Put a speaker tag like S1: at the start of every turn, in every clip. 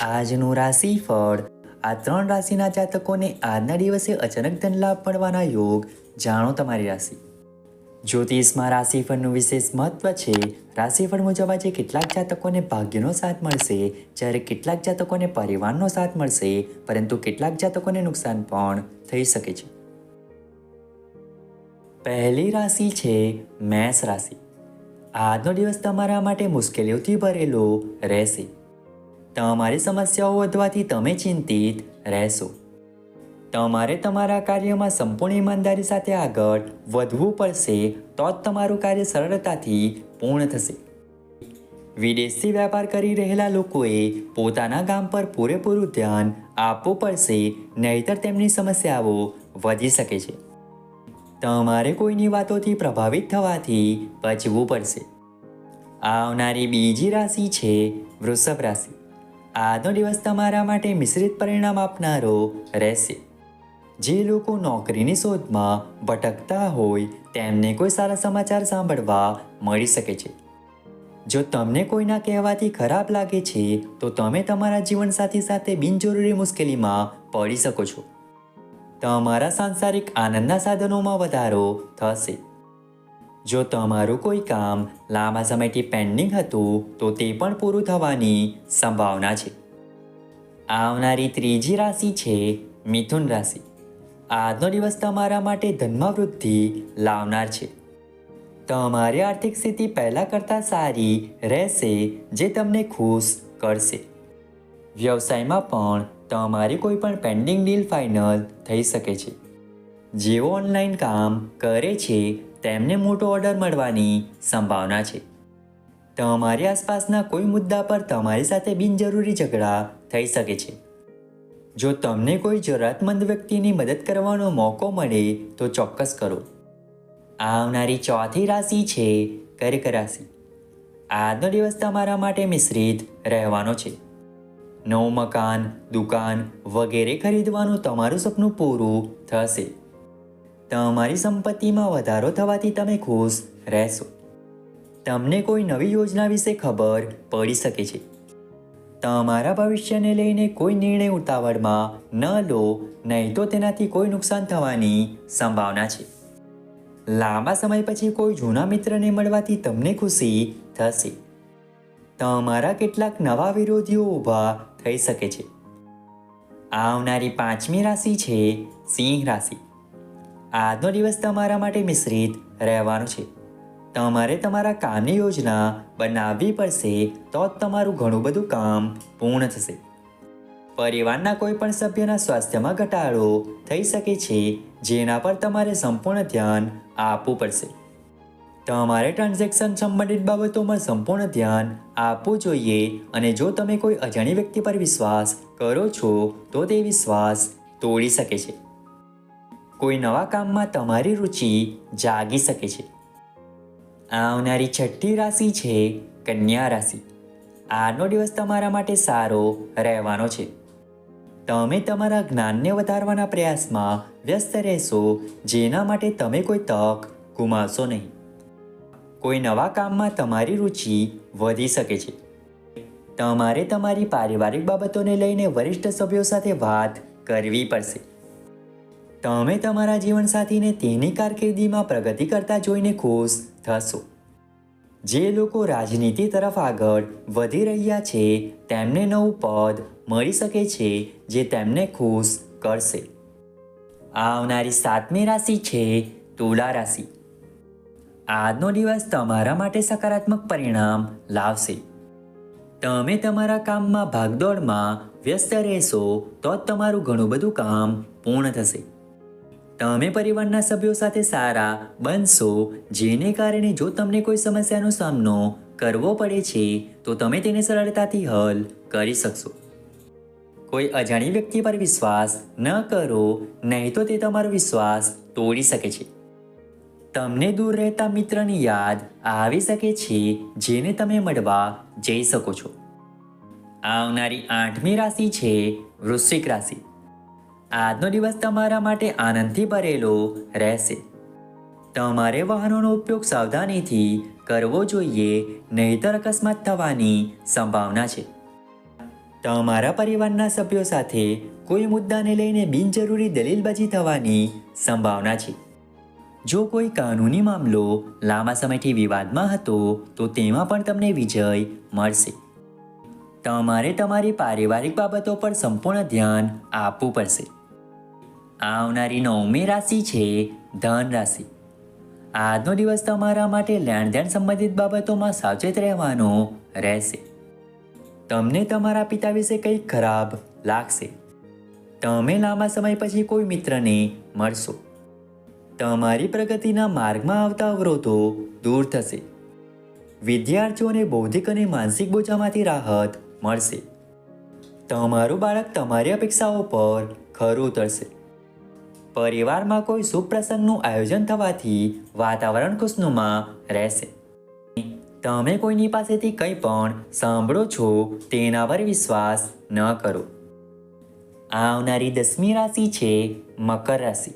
S1: આજનું રાશિફળ. આ ત્રણ રાશિના જાતકોને આજના દિવસે અચાનક ધન લાભ મળવાના યોગ. જાણો તમારી રાશિ. જ્યોતિષમાં રાશિફળનું વિશેષ મહત્વ છે. રાશિફળ મુજબ આજે કેટલાક જાતકોને ભાગ્યનો સાથ મળશે. જ્યારે કેટલાક જાતકોને પરિવારનો સાથ મળશે. પરંતુ કેટલાક જાતકોને નુકસાન પણ થઈ શકે છે. પહેલી રાશિ છે મેષ રાશિ. આજનો દિવસ તમારા માટે મુશ્કેલીઓથી ભરેલો રહેશે. તમારી સમસ્યાઓ વધવાથી તમે ચિંતિત રહેશો. તમારે તમારા કાર્યમાં સંપૂર્ણ ઈમાનદારી સાથે આગળ વધવું પડશે તો જ તમારું કાર્ય સરળતાથી પૂર્ણ થશે. વિદેશથી વેપાર કરી રહેલા લોકોએ પોતાના ગામ પર પૂરેપૂરું ધ્યાન આપવું પડશે, નહીતર તેમની સમસ્યાઓ વધી શકે છે. તમારે કોઈની વાતોથી પ્રભાવિત થવાથી બચવું પડશે. આવનારી બીજી રાશિ છે વૃષભ રાશિ. આજનો દિવસ તમારા માટે મિશ્રિત પરિણામ આપનારો રહેશે. જે લોકો નોકરીની શોધમાં ભટકતા હોય તેમને કોઈ સારા સમાચાર સાંભળવા મળી શકે છે. જો તમને કોઈના કહેવાથી ખરાબ લાગે છે, તો તમે તમારા જીવનસાથી સાથે બિનજરૂરી મુશ્કેલીમાં પડી શકો છો. તમારા સાંસારિક આનંદના સાધનોમાં વધારો થશે. જો તમારું કોઈ કામ લાંબા સમયથી પેન્ડિંગ હતું, તો તે પણ પૂરું થવાની સંભાવના છે. આવનારી ત્રીજી રાશિ છે મિથુન રાશિ. આજનો દિવસ તમારા માટે ધનમાં વૃદ્ધિ લાવનાર છે. તમારી આર્થિક સ્થિતિ પહેલાં કરતાં સારી રહેશે, જે તમને ખુશ કરશે. વ્યવસાયમાં પણ તમારી કોઈ પણ પેન્ડિંગ ડીલ ફાઇનલ થઈ શકે છે. જેઓ ઓનલાઈન કામ કરે છે તેમને મોટો ઓર્ડર મળવાની સંભાવના છે. તમારી આસપાસના કોઈ મુદ્દા પર તમારી સાથે બિનજરૂરી ઝઘડા થઈ શકે છે. જો તમને કોઈ જરૂરતમંદ વ્યક્તિની મદદ કરવાનો મોકો મળે તો ચોક્કસ કરો. આવનારી ચોથી રાશિ છે કર્ક રાશિ. આજનો દિવસ તમારા માટે મિશ્રિત રહેવાનો છે. નવું મકાન, દુકાન વગેરે ખરીદવાનું તમારું સપનું પૂરું થશે. તમારી સંપત્તિમાં વધારો થવાથી તમે ખુશ રહેશો. તમને કોઈ નવી યોજના વિશે ખબર પડી શકે છે. તમારા ભવિષ્યને લઈને કોઈ નિર્ણય ઉતાવળમાં ન લો, નહીં તો તેનાથી કોઈ નુકસાન થવાની સંભાવના છે. લાંબા સમય પછી કોઈ જૂના મિત્રને મળવાથી તમને ખુશી થશે. તમારા કેટલાક નવા વિરોધીઓ ઊભા થઈ શકે છે. આવનારી પાંચમી રાશિ છે સિંહ રાશિ. આજનો દિવસ તમારા માટે મિશ્રિત રહેવાનો છે. તમારે તમારા કામની યોજના બનાવવી પડશે તો જ તમારું ઘણું બધું કામ પૂર્ણ થશે. પરિવારના કોઈ પણ સભ્યના સ્વાસ્થ્યમાં ઘટાડો થઈ શકે છે, જેના પર તમારે સંપૂર્ણ ધ્યાન આપવું પડશે. તમારે ટ્રાન્ઝેક્શન સંબંધિત બાબતોમાં સંપૂર્ણ ધ્યાન આપવું જોઈએ અને જો તમે કોઈ અજાણી વ્યક્તિ પર વિશ્વાસ કરો છો, તો તે વિશ્વાસ તોડી શકે છે. કોઈ નવા કામમાં તમારી રુચિ જાગી શકે છે. આવનારી છઠ્ઠી રાશિ છે કન્યા રાશિ. આજનો દિવસ તમારા માટે સારો રહેવાનો છે. તમે તમારા જ્ઞાનને વધારવાના પ્રયાસમાં વ્યસ્ત રહેશો, જેના માટે તમે કોઈ તક ગુમાવશો નહીં. કોઈ નવા કામમાં તમારી રુચિ વધી શકે છે. તમારે તમારી પારિવારિક બાબતોને લઈને વરિષ્ઠ સભ્યો સાથે વાત કરવી પડશે. તમે તમારા જીવનસાથીને તેની કારકિર્દીમાં પ્રગતિ કરતા જોઈને ખુશ થશો. જે લોકો રાજનીતિ તરફ આગળ વધી રહ્યા છે, તેમને નવું પદ મળી શકે છે, જે તેમને ખુશ કરશે. આવનારી સાતમી રાશિ છે, તુલા રાશિ. આજનો દિવસ તમારા માટે સકારાત્મક પરિણામ લાવશે. તમે તમારા કામમાં ભાગદોડમાં વ્યસ્ત રહેશો, તો જ તમારું ઘણું બધું કામ પૂર્ણ થશે. તમે પરિવારના સભ્યો સાથે સારા, બનશો, જેને કારણે જો તમને કોઈ સમસ્યાનો સામનો કરવો પડે છે, તો તમે તેને સરળતાથી હલ કરી શકશો. કોઈ અજાણી વ્યક્તિ પર વિશ્વાસ ન કરો, નહીં તો તે તમારો વિશ્વાસ તોડી શકે છે. તમને દૂર રહેતા મિત્રની યાદ આવી શકે છે, જેને તમે મળવા જઈ શકો છો. આવનારી આઠમી રાશિ છે વૃશ્ચિક રાશિ. આજનો દિવસ તમારા માટે આનંદથી ભરેલો રહેશે. તમારે વાહનોનો ઉપયોગ સાવધાનીથી કરવો જોઈએ, નહીતર અકસ્માત થવાની સંભાવના છે. તમારા પરિવારના સભ્યો સાથે કોઈ મુદ્દાને લઈને બિનજરૂરી દલીલબાજી થવાની સંભાવના છે. જો કોઈ કાનૂની મામલો લાંબા સમયથી વિવાદમાં હતો, તો તેમાં પણ તમને વિજય મળશે. તમારે તમારી પારિવારિક બાબતો પર સંપૂર્ણ ધ્યાન આપવું પડશે. આવનારી નવમી રાશિ છે ધન રાશિ. આજનો દિવસ તમારા માટે લેણદેણ સંબંધિત બાબતોમાં સાવચેત રહેવાનો રહેશે. તમને તમારા પિતા વિશે કંઈક ખરાબ લાગશે. તમે લાંબા સમય પછી કોઈ મિત્રને મળશો. તમારી પ્રગતિના માર્ગમાં આવતા અવરોધો દૂર થશે. વિદ્યાર્થીઓને બૌદ્ધિક અને માનસિક બોજામાંથી રાહત મળશે. તમારું બાળક તમારી અપેક્ષાઓ પર ખરું ઉતરશે. પરિવારમાં કોઈ શુભ પ્રસંગનું આયોજન થવાથી વાતાવરણ ખુશનુમા રહેશે. તમે કોઈની પાસેથી કંઈ પણ સાંભળો છો તેના પર વિશ્વાસ ન કરો. આવનારી દસમી રાશિ છે મકર રાશિ.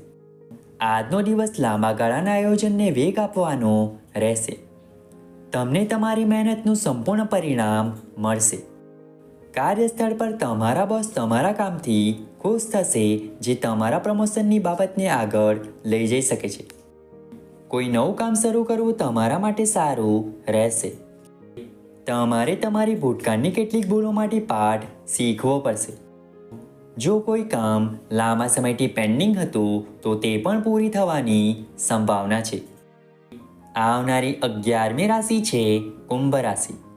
S1: આજનો દિવસ લાંબા ગાળાના આયોજનને વેગ આપવાનો રહેશે. તમને તમારી મહેનતનું સંપૂર્ણ પરિણામ મળશે. કાર્યસ્થળ પર તમારા બોસ તમારા કામથી ખુશ થશે જે તમારા પ્રમોશનની બાબતને આગળ લઈ જઈ શકે છે. કોઈ નવું કામ શરૂ કરવું તમારા માટે સારું રહેશે. તમારે તમારી ભૂતકાળની કેટલીક ભૂલોમાંથી પાઠ શીખવો પડશે. જો કોઈ કામ લાંબા સમયથી પેન્ડિંગ હતું, તો તે પણ પૂરી થવાની સંભાવના છે. આવનારી અગિયારમી રાશિ છે કુંભ રાશિ.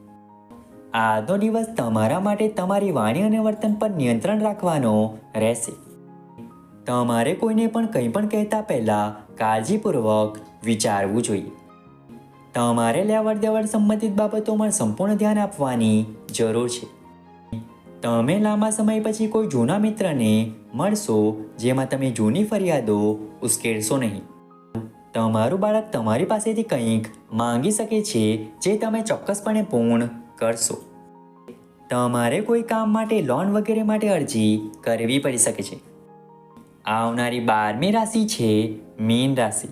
S1: આજનો દિવસ તમારા માટે તમારી વાણી અને વર્તન પર નિયંત્રણ રાખવાનો રહેશે. તમારે કોઈને પણ કંઈ પણ કહેતા પહેલાં કાળજીપૂર્વક વિચારવું જોઈએ. તમારે લેવડ દેવડ સંબંધિત બાબતોમાં સંપૂર્ણ ધ્યાન આપવાની જરૂર છે. તમે લાંબા સમય પછી કોઈ જૂના મિત્રને મળશો જેમાં તમે જૂની ફરિયાદો ઉશ્કેરશો નહીં. તમારું બાળક તમારી પાસેથી કંઈક માંગી શકે છે જે તમે ચોક્કસપણે પૂર્ણ કરશો. તમારે કોઈ કામ માટે લોન વગેરે માટે અરજી કરવી પડી શકે છે. આવનારી બારમી રાશિ છે મીન રાશિ.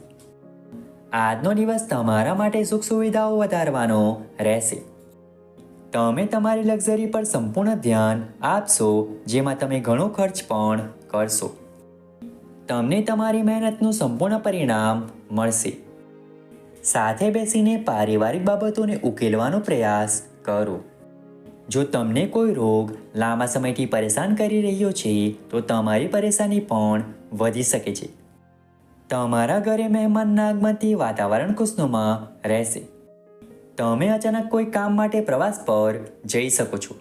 S1: આજનો દિવસ તમારા માટે સુખ સુવિધાઓ વધારવાનો રહેશે. તમે તમારી લક્ઝરી પર સંપૂર્ણ ધ્યાન આપશો, જેમાં તમે ઘણો ખર્ચ પણ કરશો. તમને તમારી મહેનતનું સંપૂર્ણ પરિણામ મળશે. સાથે બેસીને પારિવારિક બાબતોને ઉકેલવાનો પ્રયાસ કરો. જો તમને કોઈ રોગ લાંબા સમયથી પરેશાન કરી રહ્યો છે, તો તમારી પરેશાની પણ વધી શકે છે. તમારા ઘરે મહેમાનના આગમનથી વાતાવરણ ખુશનુમા રહેશે. તમે અચાનક કોઈ કામ માટે પ્રવાસ પર જઈ શકો છો.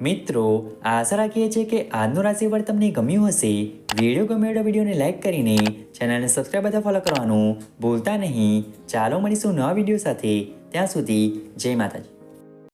S1: મિત્રો, આશા રાખીએ છીએ કે આજનું રાશિફળ તમને ગમ્યું હશે. વીડિયો ગમ્યો તો વિડીયોને લાઇક કરીને ચેનલને સબસ્ક્રાઈબ બધા ફોલો કરવાનું ભૂલતા નહીં. ચાલો મળીશું નવા વીડિયો સાથે. ત્યાં સુધી જય માતાજી.